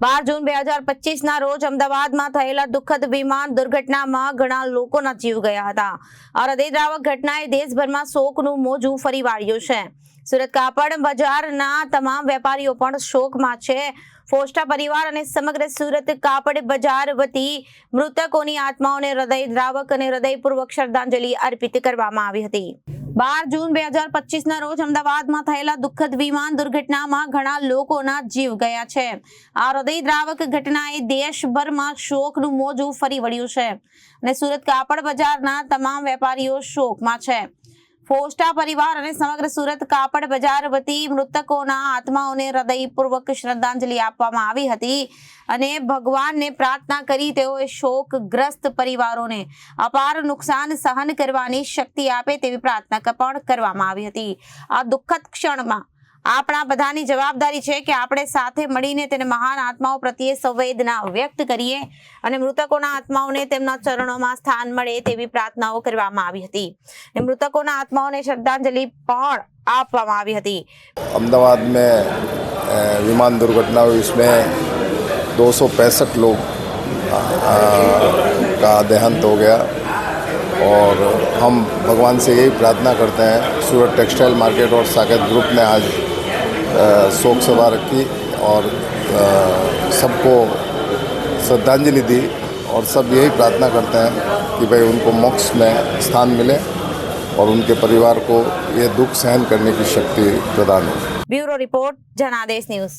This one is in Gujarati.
બાર જૂન બે હજાર પચીસના રોજ અમદાવાદમાં થયેલા દુઃખદ વિમાન દુર્ઘટનામાં ઘણા લોકોના જીવ ગયા હતા. આ હૃદયદ્રાવક ઘટનાએ દેશભરમાં શોકનું મોજું ફરી વાળ્યું છે. સુરત કાપડ બજારના તમામ વેપારીઓ પણ શોકમાં છે. ફોસ્ટા પરિવાર અને સમગ્ર સુરત કાપડ બજાર વતી મૃતકોની આત્માઓને હૃદયદ્રાવક અને હૃદયપૂર્વક શ્રદ્ધાંજલિ અર્પિત કરવામાં આવી હતી. બાર જૂન બે હજાર પચીસના રોજ અમદાવાદમાં થયેલા દુઃખદ વિમાન દુર્ઘટનામાં ઘણા લોકોના જીવ ગયા છે. આ હૃદયદ્રાવક ઘટનાએ દેશભરમાં શોકનું મોજું ફરી વળ્યું છે. અને સુરત કાપડ બજારના તમામ વેપારીઓ શોકમાં છે. ફોસ્ટા પરિવાર અને સમગ્ર સુરત કાપડ બજાર વતી મૃતકોના આત્માઓને હૃદયપૂર્વક શ્રદ્ધાંજલિ આપવામાં આવી હતી અને ભગવાનને પ્રાર્થના કરી તેઓએ શોકગ્રસ્ત પરિવારોને અપાર નુકસાન સહન કરવાની શક્તિ આપે તેવી પ્રાર્થના પણ કરવામાં આવી હતી. આ દુઃખદ ક્ષણમાં આપણા બધાની જવાબદારી છે કે આપણે સાથે મળીને તેને મહાન આત્માઓ પ્રત્યે સંવેદના વ્યક્ત કરીએ અને મૃતકોના આત્માઓને તેમના ચરણોમાં સ્થાન મળે તેવી પ્રાર્થનાઓ કરવામાં આવી હતી અને મૃતકોના આત્માઓને શ્રદ્ધાંજલિ પણ આપવામાં આવી હતી अहमदाबाद में अ, विमान दुर्घटना हुई इसमें दो सौ पैंसठ लोग अ, का देहांत हो गया और हम भगवान से यही प्रार्थना करते हैं सूरत टेक्सटाइल मार्केट और साकेत ग्रुप ने आज अ, शोक सभा रखी और सबको श्रद्धांजलि दी और सब यही प्रार्थना करते हैं कि भाई उनको मोक्ष में स्थान मिले और उनके परिवार को ये दुख सहन करने की शक्ति प्रदान हो। Bureau report, Janadesh news.